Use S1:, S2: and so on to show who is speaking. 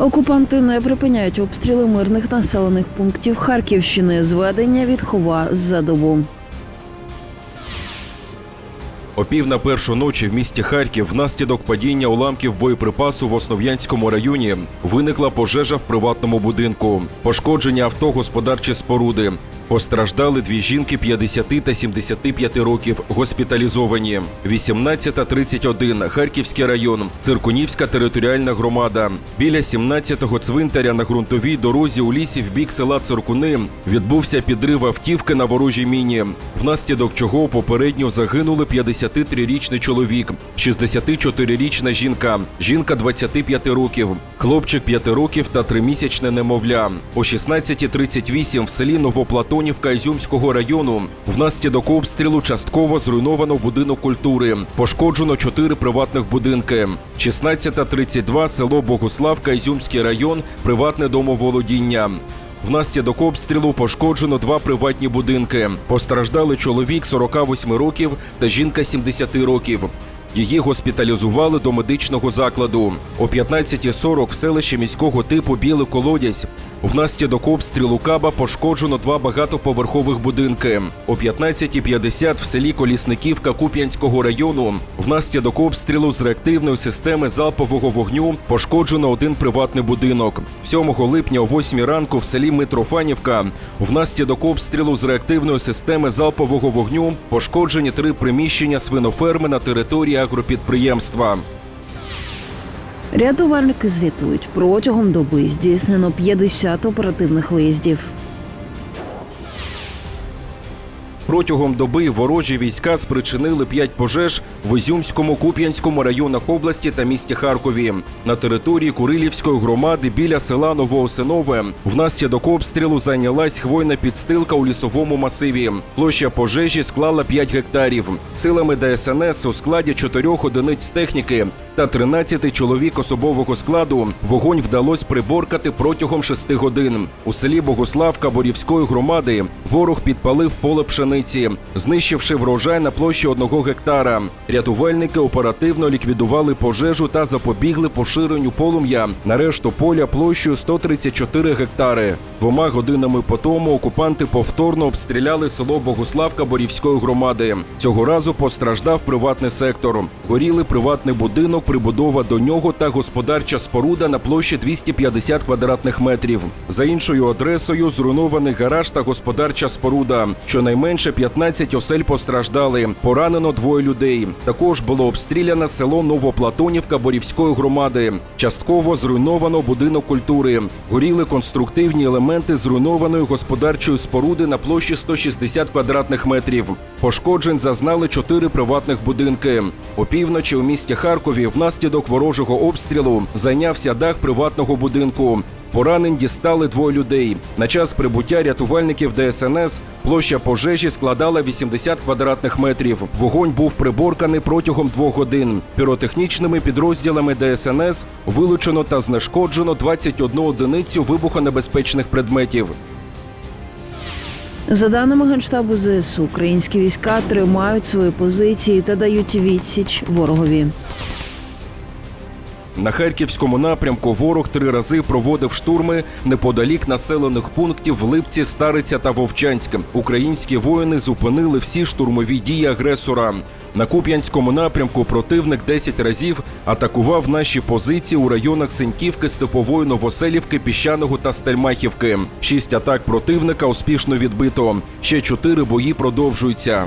S1: Окупанти не припиняють обстріли мирних населених пунктів Харківщини. Зведення відхова за добу.
S2: Опів на першу ночі в місті Харків внаслідок падіння уламків боєприпасу в Основ'янському районі виникла пожежа в приватному будинку, пошкодження авто господарчі споруди. Постраждали дві жінки 50 та 75 років, госпіталізовані. 18.31, Харківський район, Циркунівська територіальна громада. Біля 17-го цвинтаря на ґрунтовій дорозі у лісі в бік села Циркуни відбувся підрив автівки на ворожій міні, внаслідок чого попередньо загинули 53-річний чоловік, 64-річна жінка, жінка 25 років, хлопчик 5 років та 3-місячне немовля. О 16.38 в селі Новоплатонівка Ізюмського району внаслідок обстрілу частково зруйновано будинок культури. Пошкоджено 4 приватних будинки. 16.32 село Богуславка, Ізюмський район, приватне домоволодіння. Внаслідок обстрілу пошкоджено два приватні будинки. Постраждали чоловік 48 років та жінка 70 років. Її госпіталізували до медичного закладу. О 15.40 в селищі міського типу Білий Колодязь внаслідок обстрілу Каба пошкоджено два багатоповерхових будинки. О 15.50 в селі Колісниківка Куп'янського району внаслідок обстрілу з реактивної системи залпового вогню пошкоджено один приватний будинок. 7 липня о 8 ранку в селі Митрофанівка внаслідок обстрілу з реактивної системи залпового вогню пошкоджені три приміщення свиноферми на території агропідприємства.
S1: Рятувальники звітують протягом доби здійснено 50 оперативних виїздів.
S2: Протягом доби ворожі війська спричинили п'ять пожеж в Ізюмському, Куп'янському районах області та місті Харкові. На території Курилівської громади біля села Новоосинове внаслідок обстрілу зайнялась хвойна підстилка у лісовому масиві. Площа пожежі склала 5 гектарів. Силами ДСНС у складі чотирьох одиниць техніки та 13 чоловік особового складу вогонь вдалося приборкати протягом 6 годин. У селі Богославка Борівської громади ворог підпалив поле пшениці, знищивши врожай на площі одного гектара. Рятувальники оперативно ліквідували пожежу та запобігли поширенню полум'я на решту поля площею 134 гектари. Двома годинами по тому окупанти повторно обстріляли село Богославка Борівської громади. Цього разу постраждав приватний сектор. Горіли приватний будинок, прибудова до нього та господарча споруда на площі 250 квадратних метрів. За іншою адресою зруйнований гараж та господарча споруда. Щонайменше 15 осель постраждали. Поранено двоє людей. Також було обстріляне село Новоплатонівка Борівської громади. Частково зруйновано будинок культури. Горіли конструктивні елементи зруйнованої господарчої споруди на площі 160 квадратних метрів. Пошкоджень зазнали чотири приватних будинки. Опівночі у місті Харкові внаслідок ворожого обстрілу зайнявся дах приватного будинку. Поранень дістали двоє людей. На час прибуття рятувальників ДСНС площа пожежі складала 80 квадратних метрів. Вогонь був приборканий протягом двох годин. Піротехнічними підрозділами ДСНС вилучено та знешкоджено 21 одиницю вибухонебезпечних предметів.
S1: За даними Генштабу ЗСУ, українські війська тримають свої позиції та дають відсіч ворогові.
S2: На харківському напрямку ворог три рази проводив штурми неподалік населених пунктів в Липці, Стариця та Вовчанськ. Українські воїни зупинили всі штурмові дії агресора. На Куп'янському напрямку противник 10 разів атакував наші позиції у районах Синьківки, Степової, Новоселівки, Піщаного та Стельмахівки. Шість атак противника успішно відбито. Ще чотири бої продовжуються.